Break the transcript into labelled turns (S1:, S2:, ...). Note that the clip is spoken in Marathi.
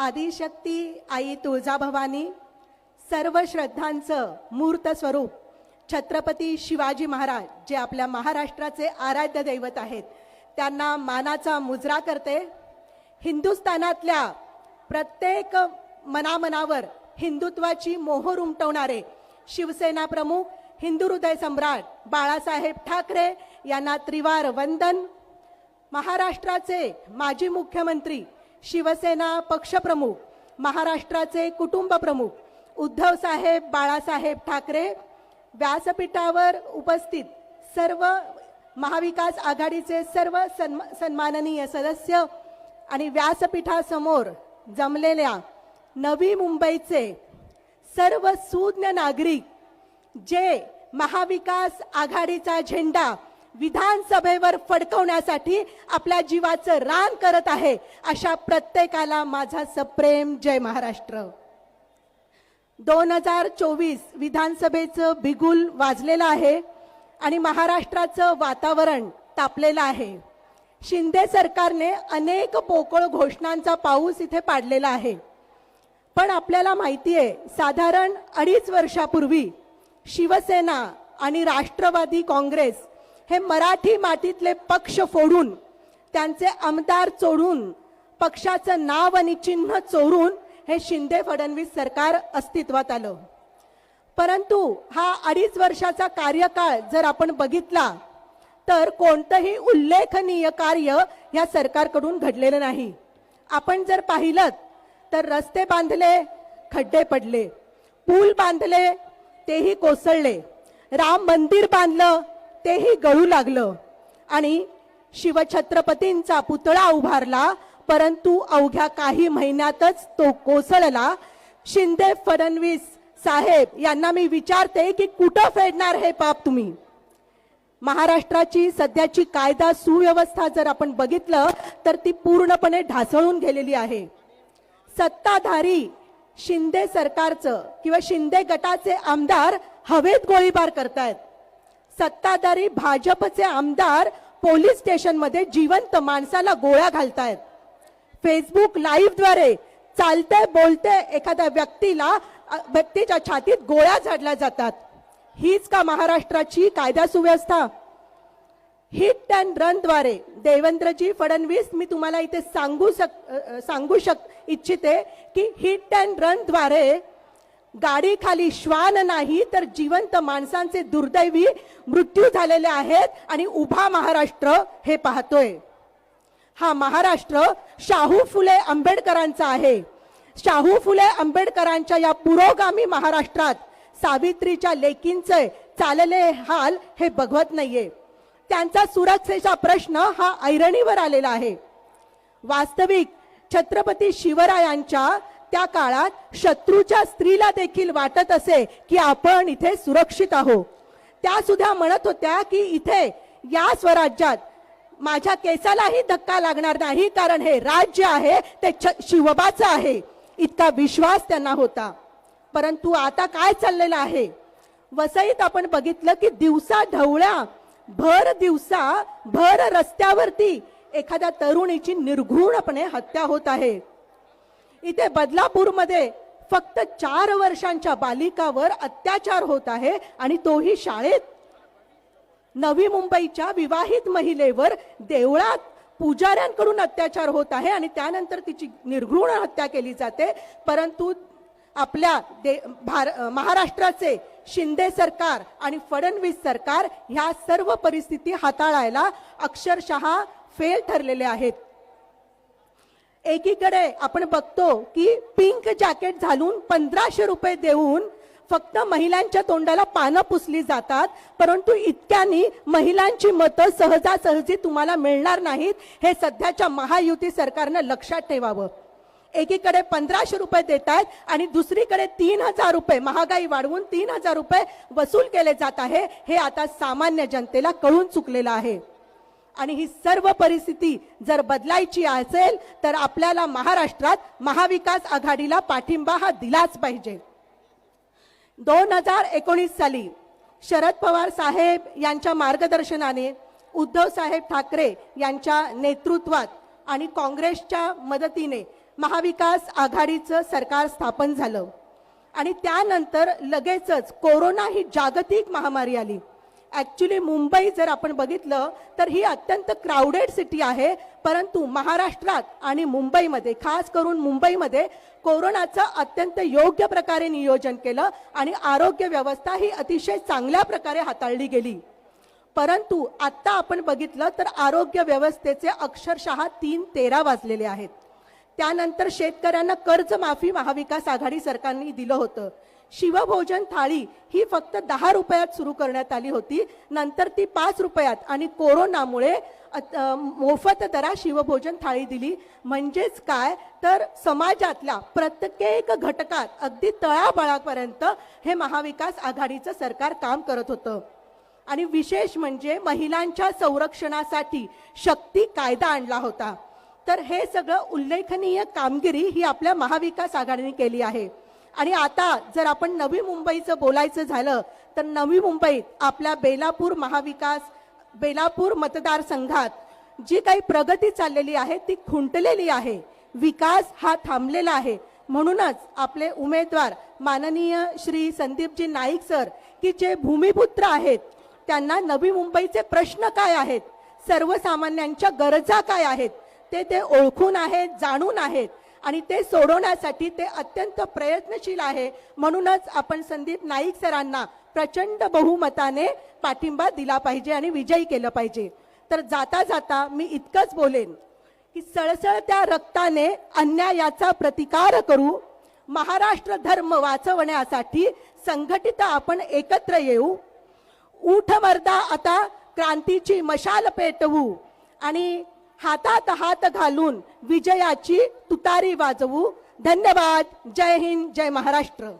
S1: आदिशक्ती आई तुळजाभवानी सर्व श्रद्धांचं मूर्त स्वरूप छत्रपती शिवाजी महाराज जे आपल्या महाराष्ट्राचे आराध्य दैवत आहेत त्यांना मानाचा मुजरा करते. हिंदुस्थानातल्या प्रत्येक मनामनावर हिंदुत्वाची मोहोर उमटवणारे शिवसेना प्रमुख हिंदू हृदय सम्राट बाळासाहेब ठाकरे यांना त्रिवार वंदन. महाराष्ट्राचे माजी मुख्यमंत्री शिवसेना पक्षप्रमुख महाराष्ट्राचे कुटुंब प्रमुख उद्धव साहेब बाळासाहेब ठाकरे व्यासपीठावर उपस्थित सर्व महाविकास आघाडीचे सर्व सन्मा सन्माननीय सदस्य आणि व्यासपीठासमोर जमलेल्या नवी मुंबईचे सर्व सुज्ञ नागरिक जे महाविकास आघाडीचा झेंडा विधानसभेवर फडकवण्यासाठी आपल्या जीवाचं रान करत आहे अशा प्रत्येकाला माझा सप्रेम जय महाराष्ट्र. दोन हजार चोवीस विधानसभेचं बिगुल वाजलेलं आहे आणि महाराष्ट्राचं वातावरण तापलेलं आहे. शिंदे सरकारने अनेक पोकळ घोषणांचा पाऊस इथे पाडलेला आहे. पण आपल्याला माहिती आहे साधारण अडीच वर्षापूर्वी शिवसेना आणि राष्ट्रवादी काँग्रेस हे मराठी मातीतले पक्ष फोडून त्यांचे आमदार चोडून पक्षाचं नाव आणि चिन्ह चोरून हे शिंदे फडणवीस सरकार अस्तित्वात आलं. परंतु हा अडीच वर्षाचा कार्यकाळ जर आपण बघितला तर कोणतंही उल्लेखनीय कार्य या सरकारकडून घडलेलं नाही. आपण जर पाहिलं तर रस्ते बांधले खड्डे पडले पूल बांधले तेही कोसळले राम मंदिर बांधलं तेही गळू लागलं. आणि शिवछत्रपतींचा पुतळा उभारला परंतु अवघ्या काही महिन्यातच तो कोसळला. शिंदे फडणवीस साहेब यांना मी विचारते की कुठं फेडणार हे पाप तुम्ही? महाराष्ट्राची सध्याची कायदा सुव्यवस्था जर आपण बघितलं तर ती पूर्णपणे ढासळून गेलेली आहे. सत्ताधारी शिंदे सरकारचं किंवा शिंदे गटाचे आमदार हवेत गोळीबार करतायत. सत्ताधारी भाजपचे आमदार पोलीस स्टेशनमध्ये जिवंत माणसाला गोळ्या घालतायत. फेसबुक लाईव्हद्वारे चालते बोलते एखाद्या व्यक्तीला व्यक्तीच्या छातीत गोळ्या झाडल्या जातात. हीच का महाराष्ट्राची कायदा सुव्यवस्था? हिट अँड रनद्वारे देवेंद्रजी फडणवीस मी तुम्हाला इथे सांगू शक सांगू शक इच्छिते की हिट अँड रनद्वारे गाडी खाली श्वान नाही तर जिवंत माणसांचे दुर्दैवी मृत्यू झालेले आहेत आणि उभा महाराष्ट्र हे पाहतोय. हा महाराष्ट्र शाहू फुले आंबेडकरांचा आहे. शाहू फुले आंबेडकरांच्या या पुरोगामी महाराष्ट्रात सावित्रीच्या लेकींचे चालले हाल हे बघवत नाहीये. त्यांचा सुरक्षेचा प्रश्न हा ऐरणीवर आलेला आहे. वास्तविक छत्रपती शिवरायांच्या त्या काळात शत्रूच्या स्त्रीला देखील वाटत असे की आपण इथे सुरक्षित आहोत. त्या सुद्धा म्हणत होत्या की इथे या स्वराज्यात माझ्या केसालाही धक्का लागणार नाही कारण हे राज्य आहे ते छ- शिवबाचं आहे. इतका विश्वास त्यांना होता. परंतु आता काय चाललेलं आहे? वसईत आपण बघितलं की दिवसा ढवळ्या भर दिवसा भर रस्त्यावरती एखाद्या तरुणीची निर्घृणपणे हत्या होत आहे. इथे बदलापूरमध्ये फक्त चार वर्षांच्या बालिकावर अत्याचार होत आहे आणि तोही शाळेत. नवी मुंबईच्या विवाहित महिलेवर देवळात पुजाऱ्यांकडून अत्याचार होत आहे आणि त्यानंतर तिची निर्घृण हत्या केली जाते. परंतु आपल्या दे भार महाराष्ट्राचे शिंदे सरकार आणि फडणवीस सरकार ह्या सर्व परिस्थिती हाताळायला अक्षरशः फेल ठरलेले आहेत. एकीकडे आपण बघतो की पिंक जॅकेट घालून पंधराशे रुपये देऊन फक्त महिलांच्या तोंडाला पानं पुसली जातात. परंतु इतक्यानी महिलांची मतं सहजासहजी तुम्हाला मिळणार नाहीत. हे सध्याच्या महायुती सरकारनं लक्षात ठेवावं. एकीकडे पंधराशे रुपये देत आहेत आणि दुसरीकडे तीन हजार रुपये महागाई वाढवून तीन हजार रुपये वसूल केले जात आहे. हे आता सामान्य जनतेला कळून चुकलेलं आहे. आणि ही सर्व परिस्थिती जर बदलायची असेल तर आपल्याला महाराष्ट्रात महाविकास आघाडीला पाठिंबा हा दिलाच पाहिजे. दोन हजार एकोणीस साली शरद पवार साहेब यांच्या मार्गदर्शनाने उद्धव साहेब ठाकरे यांच्या नेतृत्वात आणि काँग्रेसच्या मदतीने महाविकास आघाडीचं सरकार स्थापन झालं. आणि त्यानंतर लगेचच कोरोना ही जागतिक महामारी आली. ॲक्च्युली मुंबई जर आपण बघितलं तर ही अत्यंत क्राऊडेड सिटी आहे. परंतु महाराष्ट्रात आणि मुंबईमध्ये खास करून मुंबईमध्ये कोरोनाचं अत्यंत योग्य प्रकारे नियोजन केलं आणि आरोग्य व्यवस्था ही अतिशय चांगल्या प्रकारे हाताळली गेली. परंतु आत्ता आपण बघितलं तर आरोग्य व्यवस्थेचे अक्षरशः तीन तेरा वाजलेले आहेत. त्यानंतर शेतकऱ्यांना कर्जमाफी महाविकास आघाडी सरकारने दिलं होतं. शिवभोजन थाळी ही फक्त दहा रुपयात सुरू करण्यात आली होती. नंतर ती पाच रुपयात आणि कोरोनामुळे मोफत दरा शिवभोजन थाळी दिली. म्हणजेच काय? तर समाजातल्या प्रत्येक घटकात अगदी तळाबळापर्यंत हे महाविकास आघाडीचं सरकार काम करत होतं. आणि विशेष म्हणजे महिलांच्या संरक्षणासाठी शक्ती कायदा आणला होता. तर हे सगळं उल्लेखनीय कामगिरी ही आपल्या महाविकास आघाडीने केली आहे. आणि आता जर आपण नवी मुंबईचं बोलायचं झालं तर नवी मुंबईत आपल्या बेलापूर महाविकास बेलापूर मतदारसंघात जी काही प्रगती चाललेली आहे ती खुंटलेली आहे. विकास हा थांबलेला आहे. म्हणूनच आपले उमेदवार माननीय श्री संदीपजी नाईक सर की जे भूमिपुत्र आहेत त्यांना नवी मुंबईचे प्रश्न काय आहेत सर्वसामान्यांच्या गरजा काय आहेत ते ते ओळखून आहेत जाणून आहेत. आणि ते सोडवण्यासाठी ते अत्यंत प्रयत्नशील आहे. म्हणूनच आपण संदीप नाईक सरांना प्रचंड बहुमताने पाठिंबा दिला पाहिजे आणि विजयी केलं पाहिजे. तर जाता जाता मी इतकंच बोलेन की सळसळत्या रक्ताने अन्यायाचा प्रतिकार करू महाराष्ट्र धर्म वाचवण्यासाठी संघटित आपण एकत्र येऊ ऊठमर्दा आता क्रांतीची मशाल पेटवू आणि हातात हात घालून विजयाची तुतारी वाजवू. धन्यवाद. जय हिंद. जय महाराष्ट्र.